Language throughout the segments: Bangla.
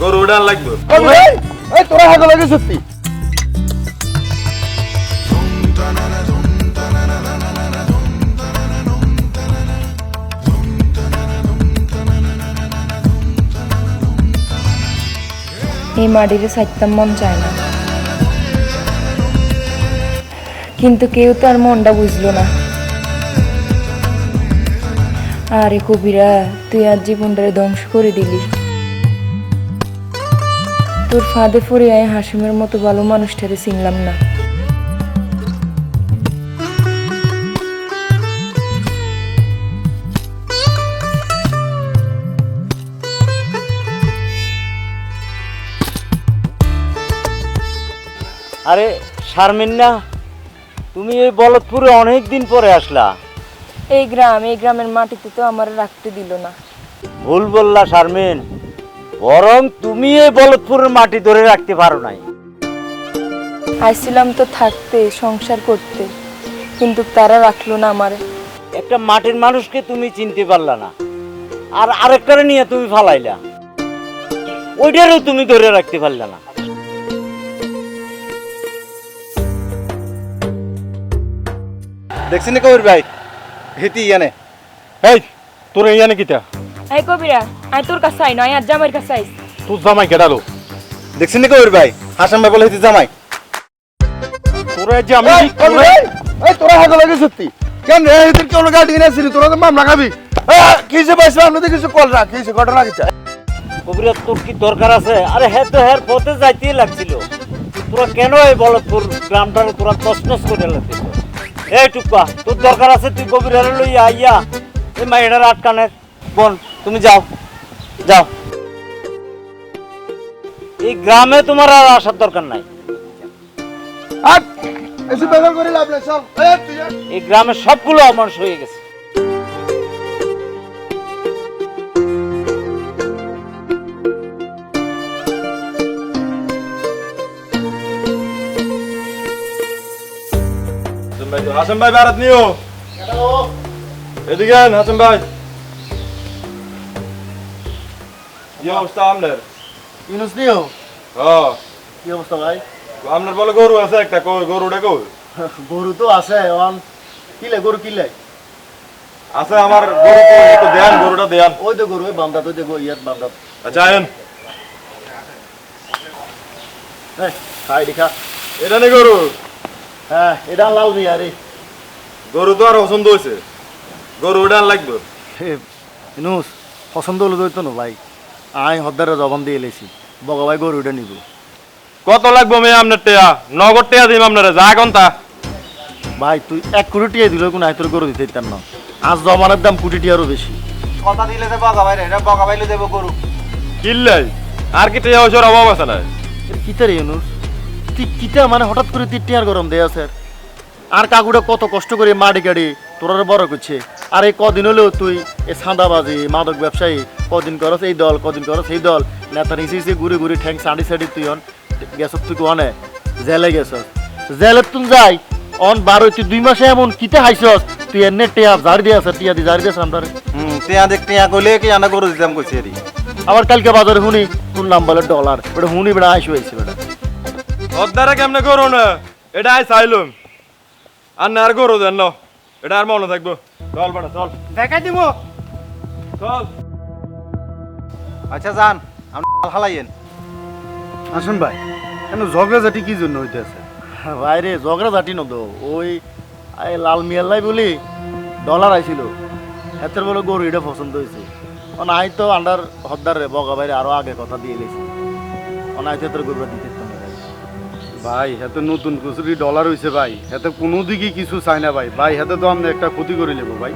গরু উড়ান লাগবে। এই তোরা হাগল লাগে সত্যি। এই মাটিরে সাইতাম মন চায় না। কিন্তু কেউ তো আর মনটা বুঝলো না। আরে কবিরা তুই আর জীবনটারে ধ্বংস করে দিলি। তোর ফাঁদে পড়ে আয় হাসিমের মতো ভালো মানুষটারে চিনলাম না। আরে শারমিন না তুমি এই বলদপুরে অনেক দিন পরে আসলা। এই গ্রাম এই গ্রামের মাটিতে তো আমার রাখতে দিল না। ভুল বললা শারমিন বরং তুমি এই বলদপুরের মাটি ধরে রাখতে পারো নাই। আইছিলাম তো থাকতে সংসার করতে কিন্তু তারা রাখল না আমারে। একটা মাটির মানুষকে তুমি চিনতে পারলা না আর আরেকটারে নিয়ে তুমি ফালাইলা। ওইটারও তুমি ধরে রাখতে পারলা না। দেখছি না কবির ভাই? হেতি ইয়ানে। এই তোর ইয়ানে কিটা এই কবিরা আই তোর কাছে আই নয় আর জামাইয়ের কাছে আইস তোর জামাই কেডালো? দেখছি না কবির ভাই? হাসান ভাই বলে হেতি জামাই। তোর যে আমি এই কবির এই তোরা হাগল লাগে সত্যি। কেন রে? হেতির কেন গাড়ি এনেছিলি তোরা তো মামলা খাবি। কিসে পাইছো আপনি কিছু কল রাখ কিসে ঘটনা কিটা কবিরা তোর কি দরকার আছে? আরে হ্যাঁ তো হ্যাঁ পথে যাইতেই লাগছিল। তোরা কেন এই বলদপুর গ্রামটারে তোরা তসনস করে লাগতেছ? এই টুকা তোর দরকার আছে তুই কবিরারে লইয়া আইয়া এই মাইডার আটকানের। বোন তুমি যাও। যাও। এই গ্রামে তোমার আর আসার দরকার নাই। এই গ্রামে সবগুলো অমানুষ হয়ে গেছে। হাসান ভাই ভারত নিও। এদিকে হাসান ভাই। কি অবস্থা আপনার ইউনুস নিও হ্যাঁ কি অবস্থা ভাই? আপনার বলে গরু আছে একটা গরুটা কই? গরু তো আছে অন কিলে গরু কিলে? আছে আমার গরু একটু দেন গরুটা দেন ওই তো গরু ওই বান্দা তো দেখো ইয়াত বান্দা। আচ্ছা আয়েন। খাই দেখা এটা নে গরু। হ্যাঁ এটা লাল মিয়া রে। গরু তো আর পছন্দ হয়েছে গরু উড়ান লাগবে। ইনুস পছন্দ হলো তো না ভাই। আই হদ্দারে জবান দিয়ে এলেছি বগা ভাই গরুটা নিব। কত লাগবো মেয়ে আপনার টেয়া? নগদ টেয়া দিম আপনারা যা কন্তা ভাই তুই এক কোটি টিয়া দিল কোন তোর গরু দিতে দিতাম না। আজ জমানের দাম কোটি টিয়ারও বেশি। কথা দিলে যে বগা ভাই এটা বগা ভাইলে দেবো গরু। কিনলাই আর কি টেয়া হয়েছে অভাব আছে না কিতা রে ইনুস তুই কিতা মানে হঠাৎ করে তুই টিয়ার গরম দেয়া স্যার আর কাকুটা কত কষ্ট করে মাটি গাড়ি তোরার বড় করছে। আর এই কদিন হলেও তুই এই সাঁদাবাজি মাদক ব্যবসায়ী কদিন করস এই দল কদিন করস এই দল। নেতা নিচে নিচে ঘুরে ঘুরে ঠ্যাং সাড়ি সাড়ি তুই অন। গেছত তুই অনে জেলে গেছস। জেলে তুই যাই। অন বারো তুই দুই মাসে এমন কিতে হাইছস তুই এনে টেয়া জারি দিয়ে আছে টিয়া দি জারি দিয়ে আমরা হুম টিয়া দেখ টেয়া কইলে কি আনা গরু দিতাম কইছে এরি। আবার কালকে বাজারে শুনি শুনলাম বলে ডলার। ওটা শুনি বেড়া আইসু হয়েছে বেড়া অদ্দারা কেমনে গরু না? এটা আই চাইলুম আর না আর গরু দেন ন এটা আর মনে থাকব। চল বেটা চল। দেখাই দিব। চল। আচ্ছা যান। আপনি হালাইয়েন। আসুন ভাই। কেন ঝগড়াঝাটি কি জন্য হইতেছে ভাইরে ঝগড়াঝাটি ন তো ওই লাল মিয়াল্লাই বলি ডলার আইছিল। এতের বলে গরু এটা পছন্দ হয়েছে অন আই তো আন্ডার হদ্দার রে বগা ভাইরে আরও আগে কথা দিয়ে লেছি অন আই তো গরুটা দিতে ভাই। হাতে নতুন খুচরি ডলার হইছে ভাই। হাতে কোনো দিকে কিছু চাই না ভাই। ভাই হাতে তো আমরা একটা ক্ষতি করে নেব ভাই।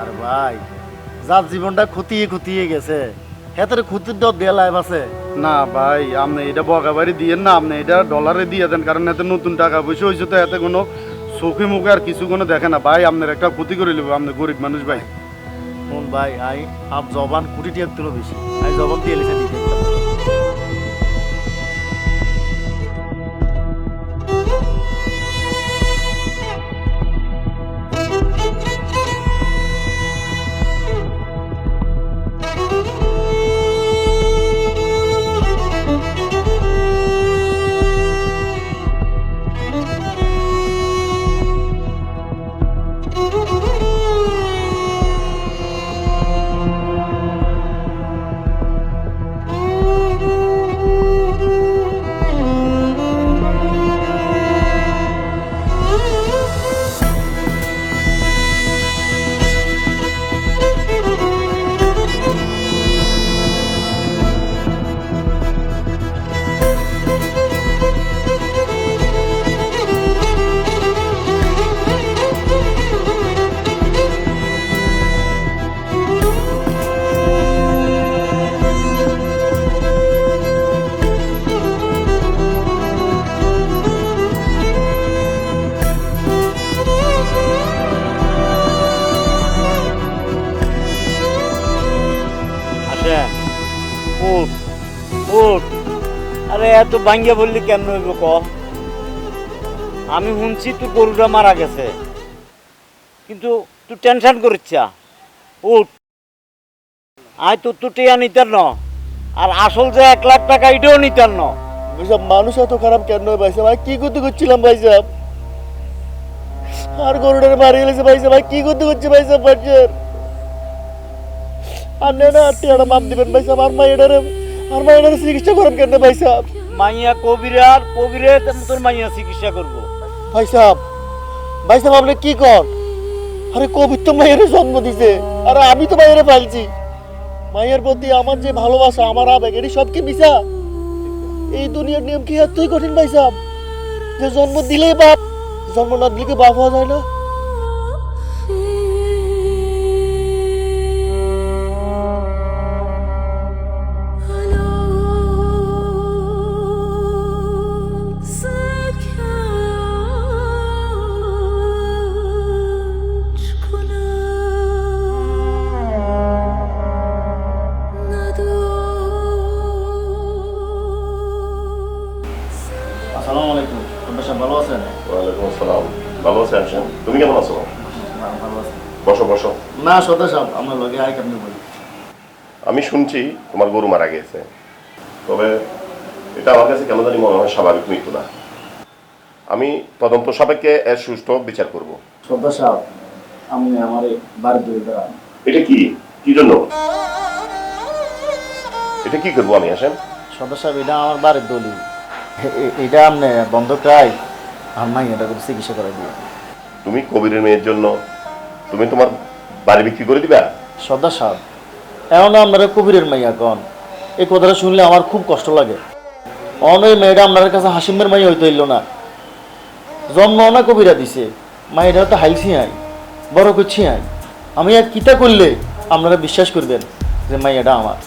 আর ভাই যার জীবনটা খতিয়ে খতিয়ে গেছে। হেতের ক্ষতির দর দেয়া লাইভ আছে। না ভাই আপনি এটা বগা বাড়ি দিয়েন না আপনি এটা ডলারে দিয়ে দেন কারণ এতে নতুন টাকা পয়সা হয়েছে তো এতে কোনো চোখে মুখে আর কিছু কোনো দেখে না। ভাই আপনার একটা ক্ষতি করে নেব আপনি গরিব মানুষ ভাই। শুন ভাই আই আপ জবান কোটি টিয়ার তুলো বেশি। আই জবান দিয়ে লিখে দিতে। এত ভাঙ্গিয়া বললি কেন হইব ক? আমি শুনছি তুই গরুটা মারা গেছে। কিন্তু তুই টেনশন করিচ্ছা উঠ। আয় তো তুই টিয়া নিতার ন। আর আসল যে এক লাখ টাকা এটাও নিতার ন। ভাইসাব মানুষ এত খারাপ কেন ভাইসাব আমি কি করতে করছিলাম ভাইসাব আর গরুটার মারি গেলেছে ভাই, কি করতে করছে ভাইসাব বাচ্চার আর না না টিয়াটা মাপ দিবেন ভাইসাব আর মাইয়াটারে আর মাইয়াটারে চিকিৎসা করেন কেন ভাইসাব মাইয়া কবিরার কবিরে তোর মাইয়া চিকিৎসা করব। ভাইসাব ভাইসাব আপনি কি কর আরে কবির তো মায়ের জন্ম দিছে, আরে আমি তো মায়ের পালছি। মায়ের প্রতি আমার যে ভালোবাসা, আমার আবেগ, এটি সব কি মিশা এই দুনিয়ার নিয়ম কি এতই কঠিন ভাইসাব যে জন্ম দিলেই বাপ, জন্ম না দিলে বাপ হওয়া যায় না। ভালো আছেন আছেন তুমি কেমন আছো? বসো বসো। না সদা সাহেব আমার লগে আয় কেমনি বলি? আমি শুনছি তোমার গরু মারা গেছে তবে এটা আমার কাছে কেন জানি মনে হয় স্বাভাবিক মৃত্যু না। আমি তদন্ত সাপেক্ষে এর সুষ্ঠু বিচার করব। সদা সাহেব আমি আমার বাড়ির দূরে দাঁড়ান। এটা কি? কি জন্য? এটা কি করব আমি আসেন সদা সাহেব এটা আমার বাড়ির দলিল। এটা আপনি বন্ধক রাই আর মাই এটা করে চিকিৎসা করে দিয়ে তুমি কবিরের মেয়ের জন্য তুমি তোমার বাড়ি বিক্রি করে দিবা? সদা সাহেব এমন আপনারা কবিরের মাইয়া কন। এই কথাটা শুনলে আমার খুব কষ্ট লাগে। অন ওই মেয়েটা আপনার কাছে হাসিমের মাই হইতে হইল না। জন্ম না কবিরা দিছে। মাইটা তো হাইছি আই বড় করছি আই আমি আর কিতা করলে আপনারা বিশ্বাস করবেন যে মাইয়াটা আমার।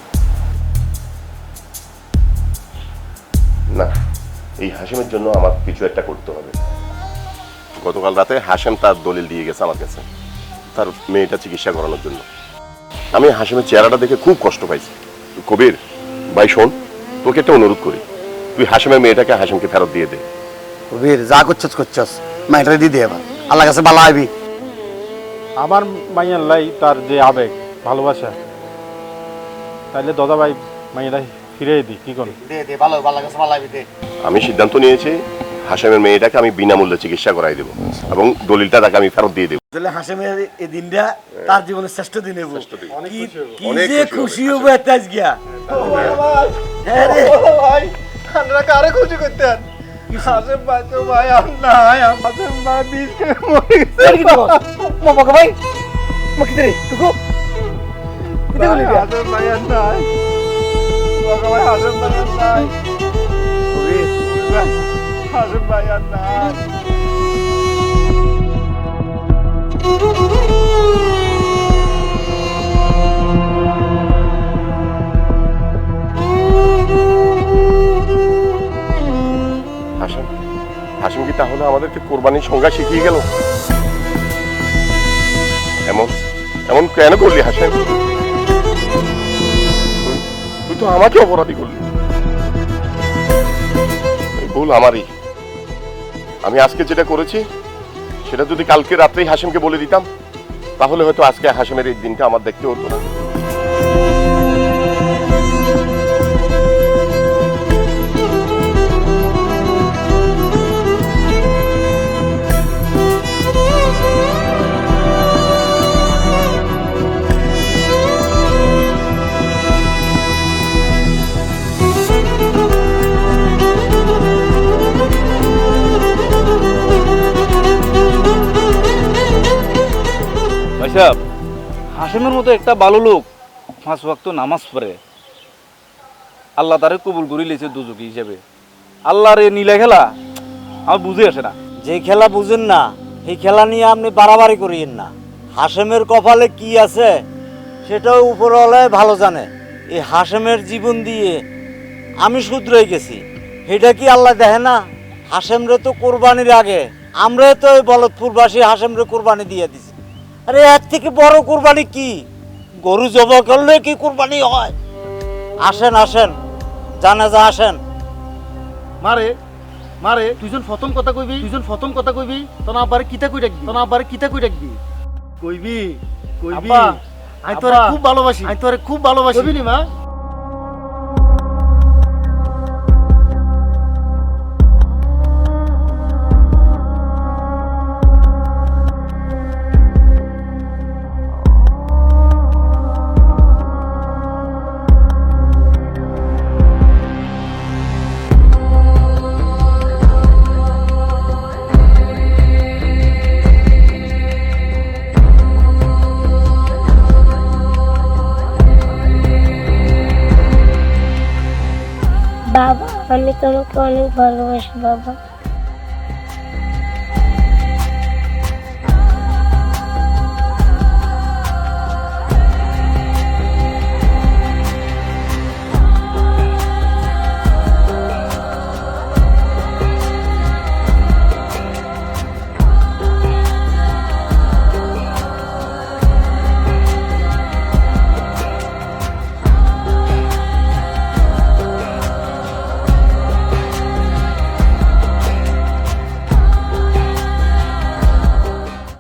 না। এই হাসিমের জন্য আমার কিছু একটা করতে হবে। গতকাল রাতে হাসেম তার দলিল দিয়ে গেছে আমার কাছে তার মেয়েটা চিকিৎসা করানোর জন্য। আমি হাসিমের চেহারাটা দেখে খুব কষ্ট পাইছি। কবির ভাই শোন তোকে একটা অনুরোধ করি। তুই হাসিমের মেয়েটাকে হাসিমকে ফেরত দিয়ে দে। কবির যা করছস করছস। মাইটারে দিয়ে দে এবার। আল্লাহ কাছে ভালো আইবি। আমার মাইয়ার লাই তার যে আবেগ ভালোবাসা তাইলে দাদা ভাই মাইয়ারা ফিরে কি কোন দে দে ভালো আল্লাহ কাছে ভালো আইবি আমি সিদ্ধান্ত নিয়েছি হাসিমের মেয়েটাকে আমি বিনামূল্যে চিকিৎসা করাই দেবো এবং দলিলটা তাকে আমি ফেরত দিয়ে দেবো। তাহলে হাসেমের এই দিনটা তার জীবনের শ্রেষ্ঠ দিন কি যে খুশি খুশি হবে এত আজকিয়া ভাই আমরা কারে খুশি হাসেম ভাই তো ভাই আর নাই আমাদের মা বিষ খেয়ে মরে মামাকে ভাই। মাকে দে তুকো? হাসেম ভাই আর নাই। বাবা ভাই হাসেম ভাই আর নাই। হাসেম ভাই আর নাই। হাসিম হাসিম কি তাহলে আমাদেরকে কোরবানির সংজ্ঞা শিখিয়ে গেল? এমন এমন কেন করলি হাসেম? তো আমাকে অপরাধী করলি। ভুল আমারই। আমি আজকে যেটা করেছি, সেটা যদি কালকে রাত্রেই হাসিমকে বলে দিতাম, তাহলে হয়তো আজকে হাসিমের এই দিনটা আমার দেখতে হতো না। সাহেব হাসিমের মতো একটা ভালো লোক পাঁচ ওয়াক্ত নামাজ পড়ে। আল্লাহ তারে কবুল করি লেছে দুজকি হিসেবে। আল্লাহর এই নীলা খেলা, আমার বুঝে আসে না। যে খেলা বুঝেন না সেই খেলা নিয়ে আপনি বাড়াবাড়ি করিয়েন না। হাসেমের কপালে কি আছে, সেটাও উপরওয়ালায় ভালো জানে। এই হাসেমের জীবন দিয়ে আমি শুধরে গেছি। সেটা কি আল্লাহ দেখে না? হাসেমরে তো কোরবানির আগে আমরা তো ওই বলদপুরবাসী হাসেমরে কোরবানি দিয়ে দিছি। আরে এর থেকে বড় কোরবানি কি? গরু জবা করলে কি কোরবানি হয়? আসেন আসেন জানাজা আসেন। মারে মারে তুইজন প্রথম কথা কইবি তুইজন প্রথম কথা কইবি তোন আবার কিতা কই রাখবি তোন আবার কিতা কই রাখবি কইবি কইবি। আই তোরে খুব ভালোবাসি। আই তোরে খুব ভালোবাসি। কইবি নি মা? আমি তোমাকে অনেক ভালোবাসি বাবা।